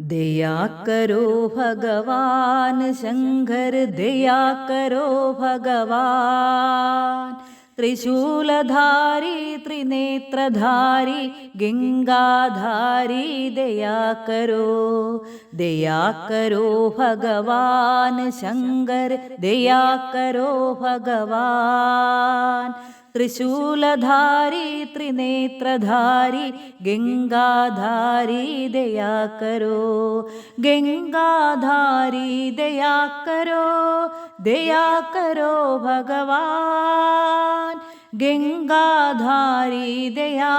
दया करो भगवान शंकर दया करो भगवान। त्रिशूलधारी त्रिनेत्रधारी गंगाधारी दया करो दया करो भगवान शंकर दया करो भगवान त्रिशूलधारी त्रिनेत्रधारी गंगाधारी दया करो गंगाधारी दया दया भगवान गंगाधारी दया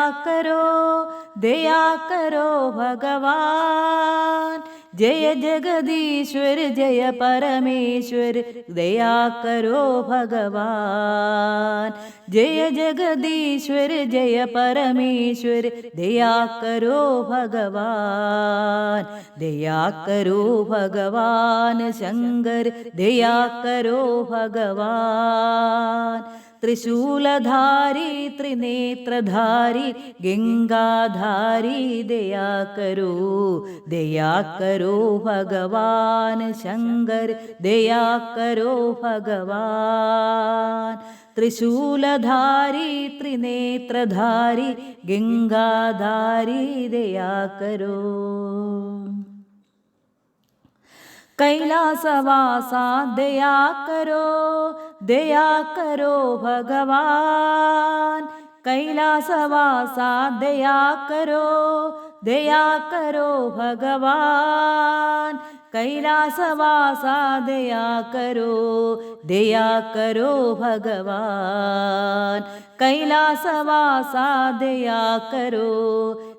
दया करो भगवान ജയ ജഗദീശ്വര ജയ പരമേശ്വര ദയാകരോ ഭഗവാൻ. ജയ ജഗദീശ്വര ജയ പരമേശ്വര ദയാകരോ ഭഗവാൻ. ദയാകരോ ഭഗവാൻ ശങ്കർ ദയാകരോ ഭഗവാൻ. त्रिशूलधारी त्रिनेत्रधारी गंगाधारी दया करो दया करो भगवान शंकर दया करो भगवान त्रिशूलधारी त्रिनेत्रधारी गंगाधारी दया करो കൈലാസവാസാ ദയാ കരോ ദയാ കരോ ഭഗവാൻ. കൈലാസവാസാ ദയാ കരോ ദയാ കരോ ഭഗവാൻ. കൈലാസവാസാ ദയാ കരോ ദയാ കരോ ഭഗവാൻ. കൈലാസവാസാ ദയാ കരോ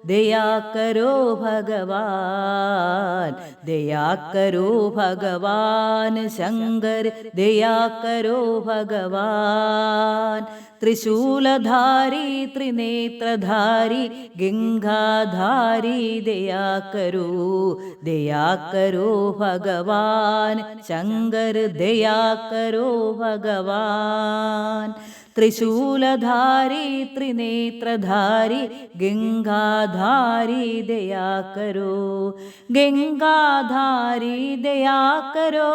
दया करो भगवान दया करो भगवान शंकर दया करो भगवान त्रिशूलधारी त्रिनेत्रधारी गंगाधारी दया करो दया करो भगवान शंकर दया करो भगवान त्रिशूलधारी त्रिनेत्रधारी गंगाधारी दया करो गंगाधारी दया करो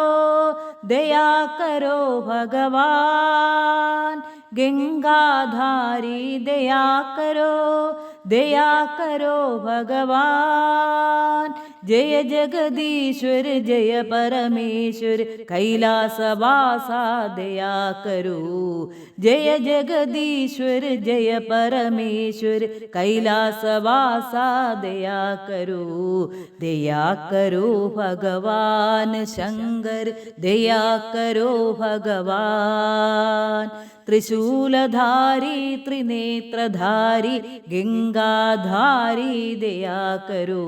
दया करो भगवान। गंगाधारी दया करो दया करो भगवान ജയ ജഗദീശ്വര ജയ പരമേശ്വര കൈലാസവാസ ദയാ കരൂ ജയ ജഗദീശ്വര ജയ പരമേശ്വര കൈലാസവാസ ദയാ കരൂ ദയാ കരോ ഭഗവാൻ ശങ്കർ ദയാ കരോ ഭഗവാൻ. त्रिशूलधारी त्रिनेत्रधारी गंगाधारी दया करो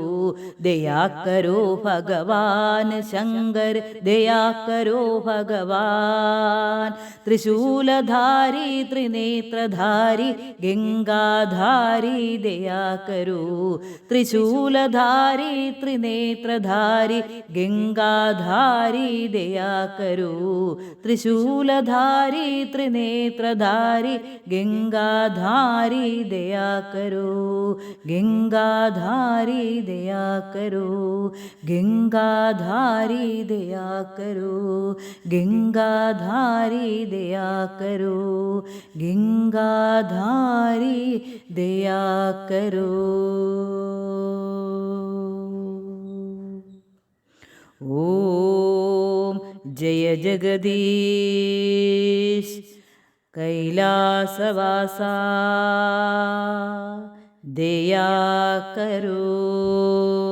दया करो भगवान शंकर दया करो भगवान त्रिशूलधारी त्रिनेत्रधारी गंगाधारी दया करो त्रिशूलधारी त्रिनेत्रधारी गंगाधारी दया करो त्रिशूलधारी त्रिनेत्रधारी गंगाधारी दया करो, गंगाधारी दया करो, गंगाधारी दया करो, गंगाधारी दया करो, गंगाधारी दया करो। ॐ जय जगदीश। कैलासवासा। दया करो